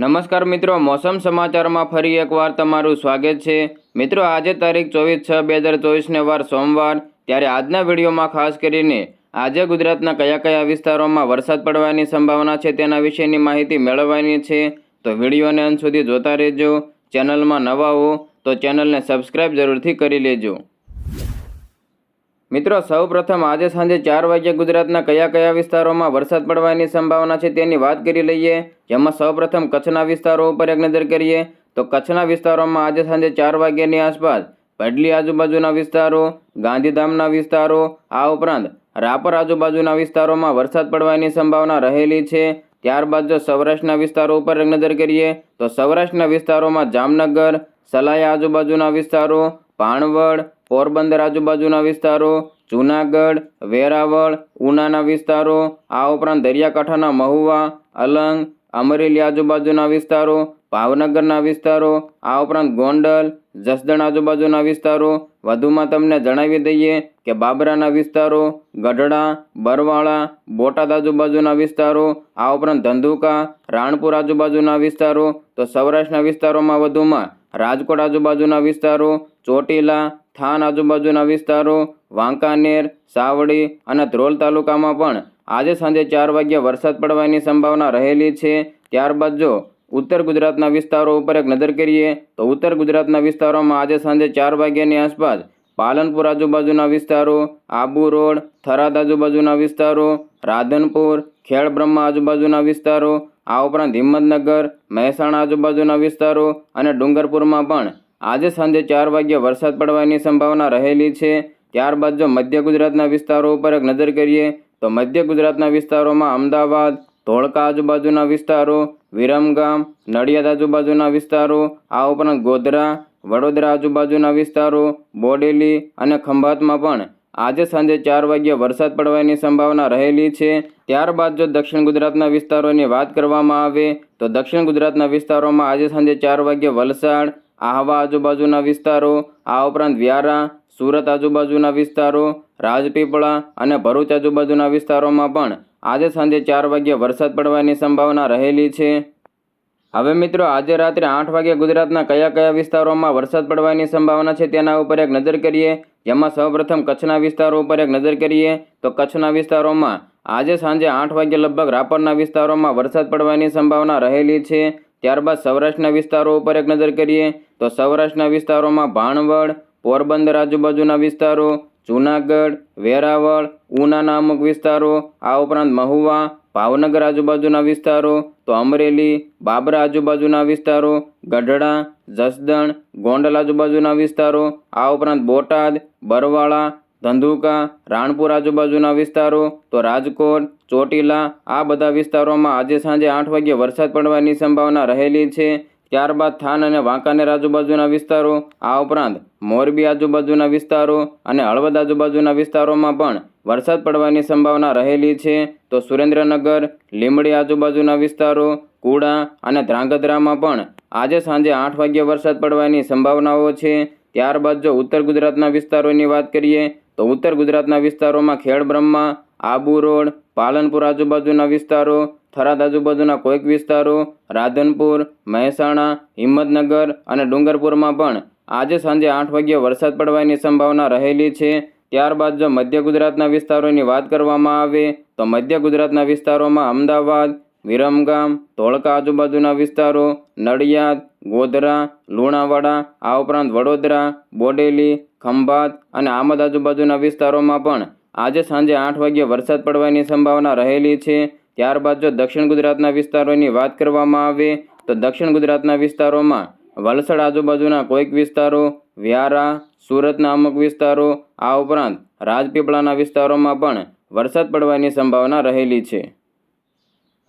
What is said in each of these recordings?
નમસ્કાર મિત્રો, મોસમ સમાચારમાં ફરી એકવાર તમારું સ્વાગત છે. મિત્રો, આજે તારીખ ચોવીસ છ બે હજાર ચોવીસને વાર સોમવાર. ત્યારે આજના વિડીયોમાં ખાસ કરીને આજે ગુજરાતના કયા કયા વિસ્તારોમાં વરસાદ પડવાની સંભાવના છે તેના વિશેની માહિતી મેળવવાની છે. તો વિડીયોને અંત સુધી જોતા રહેજો. ચેનલમાં નવા હો તો ચેનલને સબસ્ક્રાઈબ જરૂરથી કરી લેજો. મિત્રો, સૌપ્રથમ આજે સાંજે ચાર વાગ્યે ગુજરાતના કયા કયા વિસ્તારોમાં વરસાદ પડવાની સંભાવના છે તેની વાત કરી લઈએ. જેમાં સૌપ્રથમ કચ્છના વિસ્તારો ઉપર એક નજર કરીએ, તો કચ્છના વિસ્તારોમાં આજે સાંજે ચાર વાગ્યાની આસપાસ ભડલી આજુબાજુના વિસ્તારો, ગાંધીધામના વિસ્તારો, આ ઉપરાંત રાપર આજુબાજુના વિસ્તારોમાં વરસાદ પડવાની સંભાવના રહેલી છે. ત્યારબાદ જો સૌરાષ્ટ્રના વિસ્તારો ઉપર એક નજર કરીએ, તો સૌરાષ્ટ્રના વિસ્તારોમાં જામનગર, સલાયા આજુબાજુના વિસ્તારો ભાણવડ પોરબંદર આજુબાજુના વિસ્તારો, જૂનાગઢ, વેરાવળ, ઉનાના વિસ્તારો, આ ઉપરાંત દરિયાકાંઠાના મહુવા, અલંગ, અમરેલી આજુબાજુના વિસ્તારો, ભાવનગરના વિસ્તારો, આ ઉપરાંત ગોંડલ, જસદણ આજુબાજુના વિસ્તારો. વધુમાં તમને જણાવી દઈએ કે બાબરાના વિસ્તારો, ગઢડા, બરવાળા, બોટાદ આજુબાજુના વિસ્તારો, આ ઉપરાંત ધંધુકા, રાણપુર આજુબાજુના વિસ્તારો, તો સૌરાષ્ટ્રના વિસ્તારોમાં વધુમાં રાજકોટ આજુબાજુના વિસ્તારો, ચોટીલા થાન આજુબાજુના વિસ્તારો, વાંકાનેર, સાવડી અને ધ્રોલ તાલુકામાં પણ આજે સાંજે ચાર વાગ્યે વરસાદ પડવાની સંભાવના રહેલી છે. ત્યારબાદ જો ઉત્તર ગુજરાતના વિસ્તારો ઉપર એક નજર કરીએ, તો ઉત્તર ગુજરાતના વિસ્તારોમાં આજે સાંજે ચાર વાગ્યાની આસપાસ પાલનપુર આજુબાજુના વિસ્તારો, આબુ રોડ, થરાદ આજુબાજુના વિસ્તારો, રાધનપુર, ખેડબ્રહ્મા આજુબાજુના વિસ્તારો, આ ઉપરાંત હિંમતનગર, મહેસાણા આજુબાજુના વિસ્તારો અને ડુંગરપુરમાં પણ આજે સાંજે ચાર વાગ્યે વરસાદ પડવાની સંભાવના રહેલી છે. ત્યારબાદ જો મધ્ય ગુજરાતના વિસ્તારો ઉપર એક નજર કરીએ, તો મધ્ય ગુજરાતના વિસ્તારોમાં અમદાવાદ, ધોળકા આજુબાજુના વિસ્તારો, વિરમગામ, નડિયાદ આજુબાજુના વિસ્તારો, આ ઉપરાંત ગોધરા, વડોદરા આજુબાજુના વિસ્તારો, બોડેલી અને ખંભાતમાં પણ આજે સાંજે ચાર વાગ્યે વરસાદ પડવાની સંભાવના રહેલી છે. ત્યારબાદ જો દક્ષિણ ગુજરાતના વિસ્તારોની વાત કરવામાં આવે, તો દક્ષિણ ગુજરાતના વિસ્તારોમાં આજે સાંજે ચાર વાગ્યે વલસાડ આહવા આજુબાજુના વિસ્તારો, આ ઉપરાંત વ્યારા, સુરત આજુબાજુના વિસ્તારો, રાજપીપળા અને ભરૂચ આજુબાજુના વિસ્તારોમાં પણ આજે સાંજે ચાર વાગ્યે વરસાદ પડવાની સંભાવના રહેલી છે. હવે મિત્રો, આજે રાત્રે આઠ વાગે ગુજરાતના કયા કયા વિસ્તારોમાં વરસાદ પડવાની સંભાવના છે તેના ઉપર એક નજર કરીએ. જેમાં સૌપ્રથમ કચ્છના વિસ્તારો ઉપર એક નજર કરીએ તો કચ્છના વિસ્તારોમાં આજે સાંજે આઠ વાગે લગભગ રાપરના વિસ્તારોમાં વરસાદ પડવાની સંભાવના રહેલી છે. ત્યારબાદ સૌરાષ્ટ્રના વિસ્તારો ઉપર એક નજર કરીએ તો સૌરાષ્ટ્રના વિસ્તારોમાં ભાણવડ, પોરબંદર આજુબાજુના વિસ્તારો, જૂનાગઢ, વેરાવળ ઉનાના અમુક વિસ્તારો, આ ઉપરાંત મહુવા, ભાવનગર આજુબાજુના વિસ્તારો, તો અમરેલી, બાબરા આજુબાજુના વિસ્તારો, ગઢડા, જસદણ, ગોંડલ આજુબાજુના વિસ્તારો, આ ઉપરાંત બોટાદ, બરવાળા ધંધુકા, રાણપુર આજુબાજુના વિસ્તારો, તો રાજકોટ, ચોટીલા, આ બધા વિસ્તારોમાં આજે સાંજે આઠ વાગ્યે વરસાદ પડવાની સંભાવના રહેલી છે. ત્યારબાદ થાન અને વાંકાનેર આજુબાજુના વિસ્તારો, આ ઉપરાંત મોરબી આજુબાજુના વિસ્તારો અને હળવદ આજુબાજુના વિસ્તારોમાં પણ વરસાદ પડવાની સંભાવના રહેલી છે. તો સુરેન્દ્રનગર, લીંબડી આજુબાજુના વિસ્તારો, કુડા અને ધ્રાંગધ્રામાં પણ આજે સાંજે આઠ વાગ્યે વરસાદ પડવાની સંભાવનાઓ છે. ત્યારબાદ જો ઉત્તર ગુજરાતના વિસ્તારોની વાત કરીએ તો ઉત્તર ગુજરાતના વિસ્તારોમાં ખેડ બ્રહ્મા, આબુ રોડ, પાલનપુર આજુબાજુના વિસ્તારો, થરાદ આજુબાજુના કોઈક વિસ્તારો, રાધનપુર, મહેસાણા, હિંમતનગર અને ડુંગરપુરમાં પણ આજે સાંજે આઠ વાગ્યે વરસાદ પડવાની સંભાવના રહેલી છે. ત્યારબાદ જો મધ્ય ગુજરાતના વિસ્તારોની વાત કરવામાં આવે તો મધ્ય ગુજરાતના વિસ્તારોમાં અમદાવાદ, વિરમગામ, ધોળકા આજુબાજુના વિસ્તારો, નડિયાદ, ગોધરા, લુણાવાડા, આ ઉપરાંત વડોદરા, બોડેલી ખંભાત અને આમદ આજુબાજુના વિસ્તારોમાં પણ આજે સાંજે આઠ વાગ્યે વરસાદ પડવાની સંભાવના રહેલી છે. ત્યારબાદ જો દક્ષિણ ગુજરાતના વિસ્તારોની વાત કરવામાં આવે, તો દક્ષિણ ગુજરાતના વિસ્તારોમાં વલસાડ આજુબાજુના કોઈક વિસ્તારો, વ્યારા, સુરતના અમુક વિસ્તારો, આ ઉપરાંત રાજપીપળાના વિસ્તારોમાં પણ વરસાદ પડવાની સંભાવના રહેલી છે.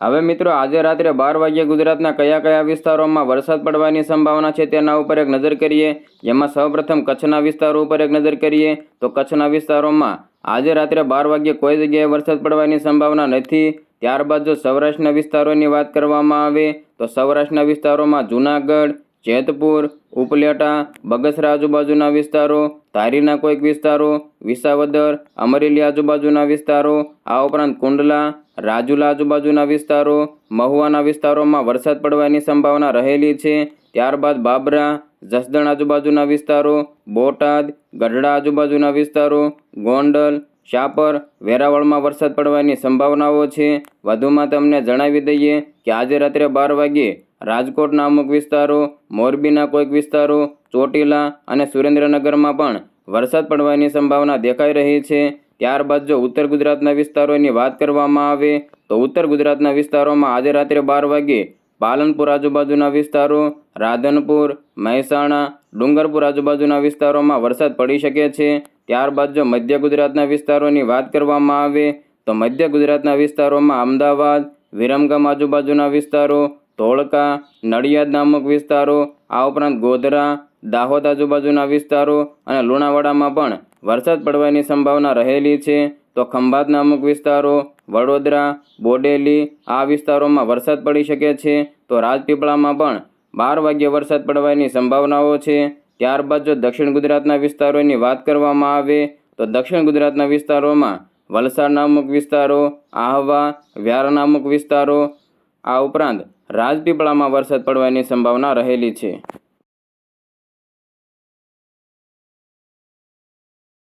હવે મિત્રો, આજે રાત્રે બાર વાગ્યે ગુજરાતના કયા કયા વિસ્તારોમાં વરસાદ પડવાની સંભાવના છે તેના ઉપર એક નજર કરીએ. જેમાં સૌપ્રથમ કચ્છના વિસ્તારો ઉપર એક નજર કરીએ તો કચ્છના વિસ્તારોમાં આજે રાત્રે બાર વાગ્યે કોઈ જગ્યાએ વરસાદ પડવાની સંભાવના નથી. ત્યારબાદ જો સૌરાષ્ટ્રના વિસ્તારોની વાત કરવામાં આવે તો સૌરાષ્ટ્રના વિસ્તારોમાં જૂનાગઢ જેતપુર, ઉપલેટા બગસરા આજુબાજુના વિસ્તારો, ધારીના કોઈક વિસ્તારો, વિસાવદર, અમરેલી આજુબાજુના વિસ્તારો, આ ઉપરાંત કુંડલા, રાજુલા આજુબાજુના વિસ્તારો, મહુવાના વિસ્તારોમાં વરસાદ પડવાની સંભાવના રહેલી છે. ત્યારબાદ બાબરા, જસદણ આજુબાજુના વિસ્તારો, બોટાદ, ગઢડા આજુબાજુના વિસ્તારો, ગોંડલ શાપર વેરાવળમાં વરસાદ પડવાની સંભાવનાઓ છે. વધુમાં તમને જણાવી દઈએ કે આજે રાત્રે બાર વાગ્યે રાજકોટના અમુક વિસ્તારો, મોરબીના કોઈક વિસ્તારો, ચોટીલા અને સુરેન્દ્રનગરમાં પણ વરસાદ પડવાની સંભાવના દેખાઈ રહી છે. ત્યારબાદ જો ઉત્તર ગુજરાતના વિસ્તારોની વાત કરવામાં આવે તો ઉત્તર ગુજરાતના વિસ્તારોમાં આજે રાત્રે બાર વાગ્યે પાલનપુર આજુબાજુના વિસ્તારો, રાધનપુર, મહેસાણા, ડુંગરપુર આજુબાજુના વિસ્તારોમાં વરસાદ પડી શકે છે. ત્યારબાદ જો મધ્ય ગુજરાતના વિસ્તારોની વાત કરવામાં આવે તો મધ્ય ગુજરાતના વિસ્તારોમાં અમદાવાદ, વિરમગામ આજુબાજુના વિસ્તારો ધોળકા, નડિયાદ નામક વિસ્તારો, આ ઉપરાંત ગોધરા, દાહોદ આજુબાજુના વિસ્તારો અને લુણાવાડામાં પણ વરસાદ પડવાની સંભાવના રહેલી છે. તો ખંભાત નામક વિસ્તારો, વડોદરા, બોડેલી આ વિસ્તારોમાં વરસાદ પડી શકે છે. તો રાજપીપળામાં પણ બાર વાગ્યે વરસાદ પડવાની સંભાવનાઓ છે. ત્યારબાદ જો દક્ષિણ ગુજરાતના વિસ્તારોની વાત કરવામાં આવે, તો દક્ષિણ ગુજરાતના વિસ્તારોમાં વલસાડના અમુક વિસ્તારો, આહવા, વ્યારા નામક વિસ્તારો આ ઉપરાંત રાજપીપળામાં વરસાદ પડવાની સંભાવના રહેલી છે.